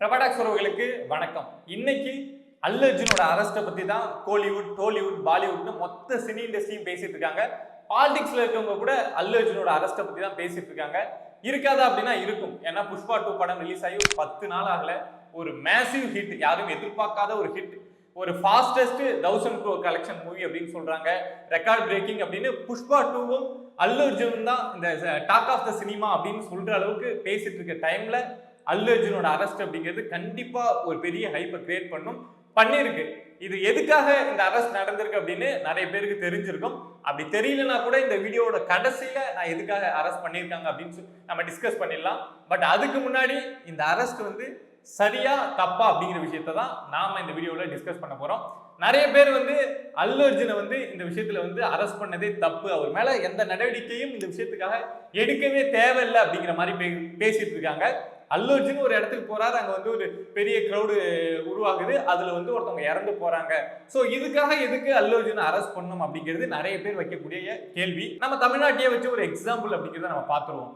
பிரபடாக்ஸ் உறவுகளுக்கு வணக்கம். இன்னைக்கு அல்லு அர்ஜுனோட அரெஸ்ட்டை பத்தி தான் கோலிவுட் டோலிவுட் பாலிவுட்னு மொத்த சினி இண்டஸ்ட்ரியும் பேசிட்டு இருக்காங்க. பாலிடிக்ஸ்ல இருக்கவங்க கூட அல்லு அர்ஜுனோட அரெஸ்ட்டை பத்தி தான் பேசிட்டு இருக்காங்க. இருக்காதா அப்படின்னா இருக்கும். ஏன்னா புஷ்பா டூ படம் ரிலீஸ் ஆகி ஒரு பத்து நாள் ஆகல. ஒரு மேசிவ் ஹிட் யாரும் எதிர்பார்க்காத ஒரு ஹிட் ஒரு fastest thousand crore collection movie அப்படின்னு சொல்றாங்க. ரெக்கார்ட் பிரேக்கிங் அப்படின்னு புஷ்பா டூவும் அல்லு அர்ஜுன் தான் இந்த டாக் ஆஃப் த சினிமா அப்படின்னு சொல்ற அளவுக்கு பேசிட்டு இருக்க டைம்ல அல்லு அர்ஜுனோட அரெஸ்ட் அப்படிங்கிறது கண்டிப்பா ஒரு பெரிய ஹைப்பை கிரியேட் பண்ணும். பண்ணியிருக்கு இது எதுக்காக இந்த அரெஸ்ட் நடந்திருக்கு அப்படின்னு நிறைய பேருக்கு தெரிஞ்சிருக்கும். அப்படி தெரியலனா கூட இந்த வீடியோவோட கடைசியில நான் எதுக்காக அரெஸ்ட் பண்ணியிருக்காங்க அப்படின்னு சொல்லி நம்ம டிஸ்கஸ் பண்ணிடலாம். பட் அதுக்கு முன்னாடி இந்த அரெஸ்ட் வந்து சரியா தப்பா அப்படிங்கிற விஷயத்த தான் நாம இந்த வீடியோல டிஸ்கஸ் பண்ண போறோம். நிறைய பேர் வந்து அல்லு அர்ஜுனை வந்து இந்த விஷயத்துல வந்து அரெஸ்ட் பண்ணதே தப்பு. அவர் மேல எந்த நடவடிக்கையும் இந்த விஷயத்துக்காக எடுக்கவே தேவையில்லை அப்படிங்கிற மாதிரி பே- பேசிட்டு இருக்காங்க. அல்லு அர்ஜுன் ஒரு இடத்துக்கு போறாரு. அங்க வந்து ஒரு பெரிய க்ரௌடு உருவாகுது. அதுல வந்து ஒருத்தவங்க இறந்து போறாங்க. சோ இதுக்காக எதுக்கு அல்லு அர்ஜுனை அரெஸ்ட் பண்ணணும் அப்படிங்கிறது நிறைய பேர் வைக்கக்கூடிய கேள்வி. நம்ம தமிழ்நாட்டையே வச்சு ஒரு எக்ஸாம்பிள் அப்படிங்கிறத நம்ம பார்த்துருவோம்.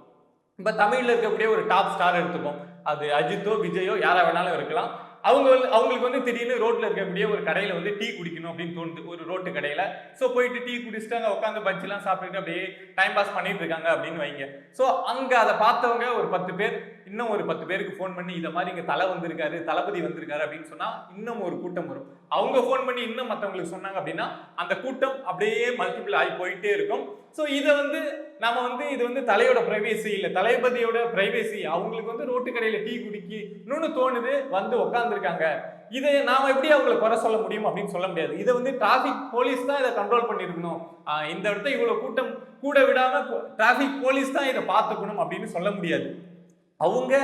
இப்ப தமிழ்ல இருக்கக்கூடிய ஒரு டாப் ஸ்டார் எடுத்துப்போம். அது அஜித்தோ விஜயோ யாரா வேணாலும் இருக்கலாம். அவங்க வந்து அவங்களுக்கு வந்து திடீர்னு ரோட்ல இருக்கக்கூடிய ஒரு கடையில வந்து டீ குடிக்கணும் அப்படின்னு தோணுது. ஒரு ரோட்டு கடையில. ஸோ போயிட்டு டீ குடிச்சிட்டு அங்க உட்காந்து பஜ்ஜிலாம் சாப்பிட்டுட்டு அப்படியே டைம் பாஸ் பண்ணிட்டு இருக்காங்க அப்படின்னு வைங்க. ஸோ அங்க அதை பார்த்தவங்க ஒரு பத்து பேர் இன்னும் ஒரு பத்து பேருக்கு ஃபோன் பண்ணி இதை மாதிரி இங்கே தலை வந்திருக்காரு தளபதி வந்திருக்காரு அப்படின்னு சொன்னால் இன்னும் ஒரு கூட்டம் வரும். அவங்க ஃபோன் பண்ணி இன்னும் மற்றவங்களுக்கு சொன்னாங்க அப்படின்னா அந்த கூட்டம் அப்படியே மல்டிபிள் ஆகி போயிட்டே இருக்கும். ஸோ இதை வந்து நம்ம வந்து இது வந்து தலையோட ப்ரைவேசி இல்லை. தளபதியோட ப்ரைவேசி அவங்களுக்கு வந்து ரோட்டு கடையில் டீ குடிக்கணும்னு தோணுது வந்து உட்காந்துருக்காங்க இதை நாம் எப்படி அவங்களை குறை சொல்ல முடியும் அப்படின்னு சொல்ல முடியாது. இதை வந்து டிராஃபிக் போலீஸ் தான் இதை கண்ட்ரோல் பண்ணியிருக்கணும் இந்த இடத்த இவ்வளோ கூட்டம் கூட விடாம டிராஃபிக் போலீஸ் தான் இதை பார்த்துக்கணும் அப்படின்னு சொல்ல முடியாது. அவங்க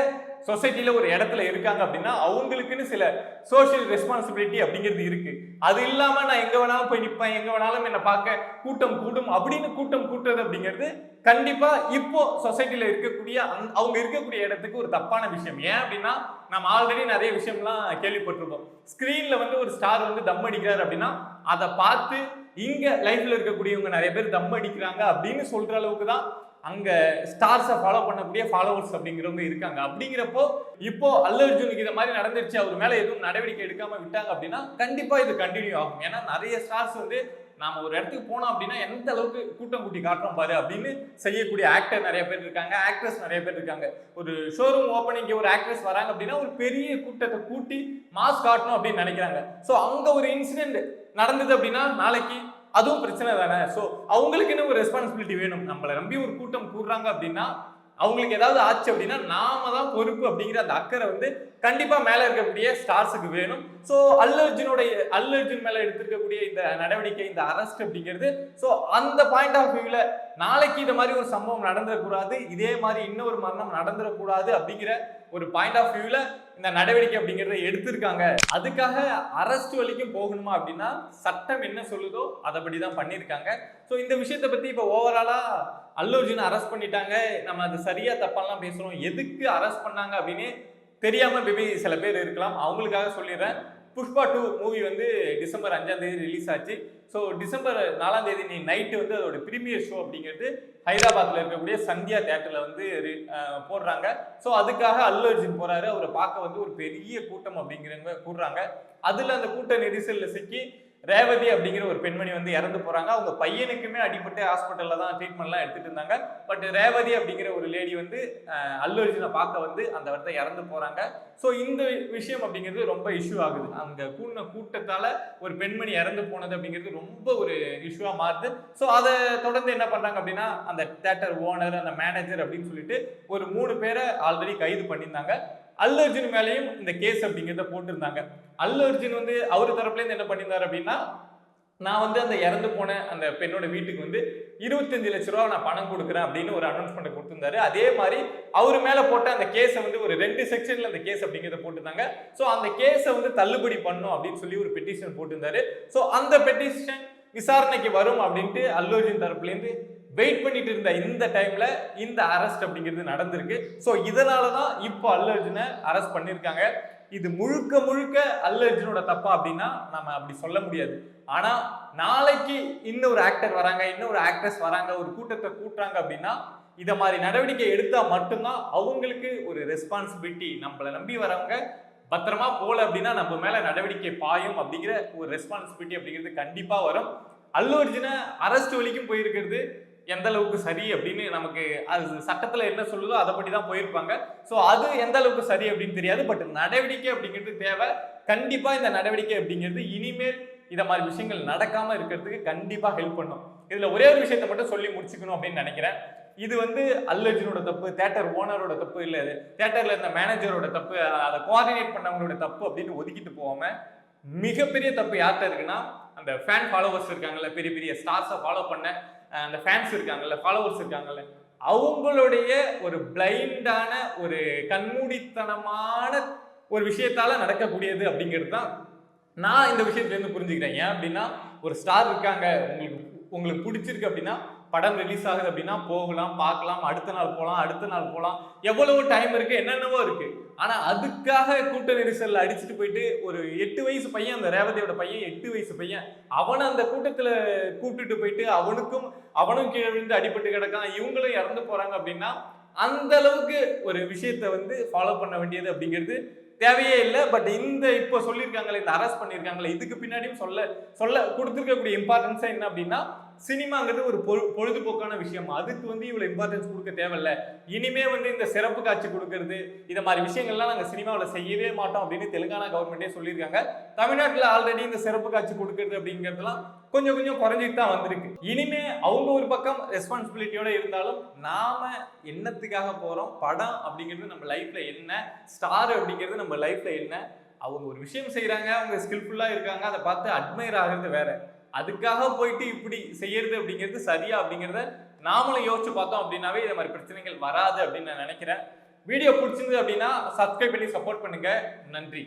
சொசைட்டியில் ஒரு இடத்துல இருக்காங்க அப்படின்னா அவங்களுக்குன்னு சில சோஷியல் ரெஸ்பான்சிபிலிட்டி அப்படிங்கிறது இருக்கு. அது இல்லாமல் நான் எங்கே வேணாலும் போய் நிற்பேன் எங்கே வேணாலும் என்ன பார்க்க கூட்டம் கூடும் அப்படின்னு கூட்டம் கூட்டுறது அப்படிங்கிறது கண்டிப்பாக இப்போ சொசைட்டியில் இருக்கக்கூடிய அந் அவங்க இருக்கக்கூடிய இடத்துக்கு ஒரு தப்பான விஷயம். ஏன் அப்படின்னா நம்ம ஆல்ரெடி நிறைய விஷயம்லாம் கேள்விப்பட்டிருப்போம். ஸ்க்ரீனில் வந்து ஒரு ஸ்டார் வந்து தம் அடிக்கிறார் அப்படின்னா அதை பார்த்து இங்கே லைஃப்பில் இருக்கக்கூடியவங்க நிறைய பேர் தம் அடிக்கிறாங்க அப்படின்னு சொல்கிற அளவுக்கு தான் அங்கே ஸ்டார்ஸை ஃபாலோ பண்ணக்கூடிய ஃபாலோவர்ஸ் அப்படிங்கிறவங்க இருக்காங்க. அப்படிங்கிறப்போ இப்போ அல்லு அர்ஜுனுக்கு இதை மாதிரி நடந்துருச்சு அவர் மேலே எதுவும் நடவடிக்கை எடுக்காம விட்டாங்க அப்படின்னா கண்டிப்பாக இது கண்டினியூ ஆகும். ஏன்னா நிறைய ஸ்டார்ஸ் வந்து நாம ஒரு இடத்துக்கு போனோம் அப்படின்னா எந்த அளவுக்கு கூட்டம் கூட்டி காட்டுறோம் பாரு அப்படின்னு செய்யக்கூடிய ஆக்டர் நிறைய பேர் இருக்காங்க ஆக்ட்ரஸ் நிறைய பேர் இருக்காங்க. ஒரு ஷோரூம் ஓப்பனிங்க்கு ஒரு ஆக்ட்ரஸ் வராங்க அப்படின்னா ஒரு பெரிய கூட்டத்தை கூட்டி மாஸ் காட்டணும் அப்படின்னு நினைக்கிறாங்க. ஸோ அங்கே ஒரு இன்சிடென்ட் நடந்தது அப்படின்னா நாளைக்கு அதுவும் பிரச்சனை தானே? ஸோ அவங்களுக்கு என்ன ஒரு ரெஸ்பான்சிபிலிட்டி வேணும்? நம்மளை நம்பி ஒரு கூட்டம் கூடுறாங்க அப்படின்னா அவங்களுக்கு ஏதாவது ஆச்சு அப்படின்னா நாம தான் பொறுப்பு அப்படிங்கிற அந்த அக்கறை வந்து கண்டிப்பா மேல இருக்கக்கூடிய ஸ்டார்ஸுக்கு வேணும். ஸோ அல்லு அர்ஜுனோடைய மேலே மேல எடுத்திருக்கக்கூடிய இந்த நடவடிக்கை இந்த அரெஸ்ட் அப்படிங்கிறது. ஸோ அந்த பாயிண்ட் ஆஃப் வியூல நாளைக்கு இந்த மாதிரி ஒரு சம்பவம் நடந்துடக்கூடாது. இதே மாதிரி இன்னொரு மரணம் நடந்துடக்கூடாது அப்படிங்கிற ஒரு பாயிண்ட் ஆஃப் வியூல இந்த நடவடிக்கை அப்படிங்கிறத எடுத்திருக்காங்க. அதுக்காக அரெஸ்ட் வரைக்கும் போகணுமா அப்படின்னா சட்டம் என்ன சொல்லுதோ அதைப்படி தான் பண்ணியிருக்காங்க. ஸோ இந்த விஷயத்தை பற்றி இப்போ ஓவராலாக அல்லு அர்ஜுன் அரெஸ்ட் பண்ணிட்டாங்க. நம்ம அது சரியாக தப்பாலாம் பேசுகிறோம் எதுக்கு அரெஸ்ட் பண்ணாங்க அப்படின்னு தெரியாமல் மேபி சில பேர் இருக்கலாம். அவங்களுக்காக சொல்லிடுறேன். புஷ்பா டூ மூவி வந்து டிசம்பர் அஞ்சாம் தேதி ரிலீஸ் ஆச்சு. ஸோ டிசம்பர் நாலாம் தேதி நீ நைட்டு வந்து அதோட ப்ரீமியர் ஷோ அப்படிங்கிறது ஹைதராபாத்தில் இருக்கக்கூடிய சந்தியா தேட்டரில் வந்து போடுறாங்க. ஸோ அதுக்காக அல்லு அர்ஜுன் போகிறாரு அவரை பார்க்க வந்து ஒரு பெரிய கூட்டம் அப்படிங்கிறவங்க கூடுறாங்க. அதில் அந்த கூட்ட நெரிசலில் சிக்கி ரேவதி அப்படிங்கிற ஒரு பெண்மணி வந்து இறந்து போறாங்க. அவங்க பையனுக்குமே அடிபட்டு ஹாஸ்பிட்டல்ல தான் ட்ரீட்மெண்ட்லாம் எடுத்துட்டு இருந்தாங்க. பட் ரேவதி அப்படிங்கிற ஒரு லேடி வந்து அல்லு அர்ஜுனை பார்க்க வந்து அந்த இடத்த இறந்து போறாங்க. ஸோ இந்த விஷயம் அப்படிங்கிறது ரொம்ப இஷ்யூ ஆகுது. அந்த கூடின கூட்டத்தால ஒரு பெண்மணி இறந்து போனது அப்படிங்கிறது ரொம்ப ஒரு இஷ்யூவா மாறுது. ஸோ அதை தொடர்ந்து என்ன பண்றாங்க அப்படின்னா அந்த தேட்டர் ஓனர் அந்த மேனேஜர் அப்படின்னு சொல்லிட்டு ஒரு மூணு பேரை ஆல்ரெடி கைது பண்ணியிருந்தாங்க. அல்லு அர்ஜுன் மேலேயும் இந்த கேஸ் அப்படிங்கிறத போட்டிருந்தாங்க. அல்லு அர்ஜுன் வந்து அவர் தரப்புலேருந்து என்ன பண்ணியிருந்தாரு அப்படின்னா நான் வந்து அந்த இறந்து போன அந்த பெண்ணோட வீட்டுக்கு வந்து இருபத்தஞ்சு லட்ச ரூபா நான் பணம் கொடுக்குறேன் அப்படின்னு ஒரு அனௌன்ஸ்மெண்ட் கொடுத்துருந்தாரு. அதே மாதிரி அவர் மேலே போட்ட அந்த கேஸை வந்து ஒரு ரெண்டு செக்ஷனில் அந்த கேஸ் அப்படிங்கிறத போட்டிருந்தாங்க. ஸோ அந்த கேஸை வந்து தள்ளுபடி பண்ணும் அப்படின்னு சொல்லி ஒரு பெட்டிஷன் போட்டிருந்தாரு. ஸோ அந்த பெட்டிஷன் விசாரணைக்கு வரும் அப்படின்ட்டு அல்லு அர்ஜுன் தரப்புலேருந்து வெயிட் பண்ணிட்டு இருந்த இந்த டைம்ல இந்த அரெஸ்ட் அப்படிங்கிறது நடந்திருக்கு. ஸோ இதனால தான் இப்போ அல்லு அர்ஜுனை அரெஸ்ட் பண்ணியிருக்காங்க இது முழுக்க முழுக்க அல்லு அர்ஜுனோட தப்பா அப்படின்னா நம்ம அப்படி சொல்ல முடியாது. ஆனா நாளைக்கு இன்னொரு ஆக்டர் வராங்க இன்னொரு ஆக்ட்ரஸ் வராங்க ஒரு கூட்டத்தை கூட்டுறாங்க அப்படின்னா இதை மாதிரி நடவடிக்கை எடுத்தா மட்டும்தான் அவங்களுக்கு ஒரு ரெஸ்பான்சிபிலிட்டி நம்மளை நம்பி வரவங்க பத்திரமா போல அப்படின்னா நம்ம மேல நடவடிக்கை பாயும் அப்படிங்கிற ஒரு ரெஸ்பான்சிபிலிட்டி அப்படிங்கிறது கண்டிப்பா வரும். அல்லு அர்ஜுன அரெஸ்ட் வரைக்கும் போயிருக்கிறது எந்த அளவுக்கு சரி அப்படின்னு நமக்கு அது சட்டத்துல என்ன சொல்லுதோ அதை படி தான் போயிருப்பாங்க. ஸோ அது எந்த அளவுக்கு சரி அப்படின்னு தெரியாது. பட் நடவடிக்கை அப்படிங்கிறது தேவை. கண்டிப்பா இந்த நடவடிக்கை அப்படிங்கிறது இனிமேல் இதை மாதிரி விஷயங்கள் நடக்காம இருக்கிறதுக்கு கண்டிப்பா ஹெல்ப் பண்ணும். இதுல ஒரே ஒரு விஷயத்தை மட்டும் சொல்லி முடிச்சுக்கணும் அப்படின்னு நினைக்கிறேன். இது வந்து அல்லர்ஜுனோட தப்பு தேட்டர் ஓனரோட தப்பு இல்ல தேட்டரில் இருந்த மேனேஜரோட தப்பு அதை கோஆர்டினேட் பண்ணவங்களோட தப்பு அப்படின்னு ஒதுக்கிட்டு போகாம மிகப்பெரிய தப்பு யார்கிட்ட இருக்குன்னா அந்த ஃபேன் ஃபாலோவர்ஸ் இருக்காங்கல்ல பெரிய பெரிய ஸ்டார்ஸை ஃபாலோ பண்ண அந்த ஃபேன்ஸ் இருக்காங்கல்ல ஃபாலோவர்ஸ் இருக்காங்கல்ல அவங்களுடைய ஒரு பிளைண்டான ஒரு கண்மூடித்தனமான ஒரு விஷயத்தால நடக்கக்கூடியது அப்படிங்கிறது தான் நான் இந்த விஷயத்துலேருந்து புரிஞ்சுக்கிறேன். ஏன் அப்படின்னா ஒரு ஸ்டார் இருக்காங்க உங்களுக்கு உங்களுக்கு பிடிச்சிருக்கு அப்படின்னா படம் ரிலீஸ் ஆகுது அப்படின்னா போகலாம் பார்க்கலாம் அடுத்த நாள் போகலாம் அடுத்த நாள் போகலாம் எவ்வளவு டைம் இருக்கு என்னென்னவோ இருக்கு. ஆனா அதுக்காக கூட்ட நெரிசல்ல அடிச்சுட்டு போயிட்டு ஒரு எட்டு வயசு பையன் அந்த ரேவதியோட பையன் எட்டு வயசு பையன் அவனை அந்த கூட்டத்துல கூப்பிட்டுட்டு போயிட்டு அவனுக்கும் அவனும் கீழே விழுந்து அடிபட்டு கிடக்கான் இவங்களும் இறந்து போறாங்க அப்படின்னா அந்த அளவுக்கு ஒரு விஷயத்த வந்து ஃபாலோ பண்ண வேண்டியது அப்படிங்கிறது தேவையே இல்லை. பட் இந்த இப்போ சொல்லியிருக்காங்களே இந்த அரெஸ்ட் பண்ணியிருக்காங்களே இதுக்கு பின்னாடியும் சொல்ல சொல்ல கொடுத்துருக்கக்கூடிய இம்பார்ட்டன்ஸாக என்ன அப்படின்னா சினிமாங்கிறது ஒரு பொழு பொழுதுபோக்கான விஷயம். அதுக்கு வந்து இவ்வளோ இம்பார்ட்டன்ஸ் கொடுக்க தேவையில்ல. இனிமே வந்து இந்த சிறப்பு காட்சி கொடுக்கறது இந்த மாதிரி விஷயங்கள்லாம் நாங்கள் சினிமாவில் செய்யவே மாட்டோம் அப்படின்னு தெலுங்கானா கவர்மெண்ட்டே சொல்லியிருக்காங்க. தமிழ்நாட்டில் ஆல்ரெடி இந்த சிறப்பு காட்சி கொடுக்கறது அப்படிங்கிறதுலாம் கொஞ்சம் கொஞ்சம் குறைஞ்சிட்டு தான் வந்திருக்கு. இனிமே அவங்க ஒரு பக்கம் ரெஸ்பான்சிபிலிட்டியோட இருந்தாலும் நாம என்னத்துக்காக போகிறோம் படம் அப்படிங்கிறது நம்ம லைஃப்ல என்ன ஸ்டார் அப்படிங்கிறது நம்ம லைஃப்ல என்ன அவங்க ஒரு விஷயம் செய்கிறாங்க அவங்க ஸ்கில்ஃபுல்லாக இருக்காங்க அதை பார்த்து அட்மையர் ஆகிறது வேற. அதுக்காக போயிட்டு இப்படி செய்யறது அப்படிங்கிறது சரியா அப்படிங்கிறத நாமளும் யோசிச்சு பார்த்தோம் அப்படின்னாவே இதை மாதிரி பிரச்சனைகள் வராது அப்படின்னு நான் நினைக்கிறேன். வீடியோ பிடிச்சிருந்தது அப்படின்னா சப்ஸ்கிரைப் பண்ணி சப்போர்ட் பண்ணுங்க. நன்றி.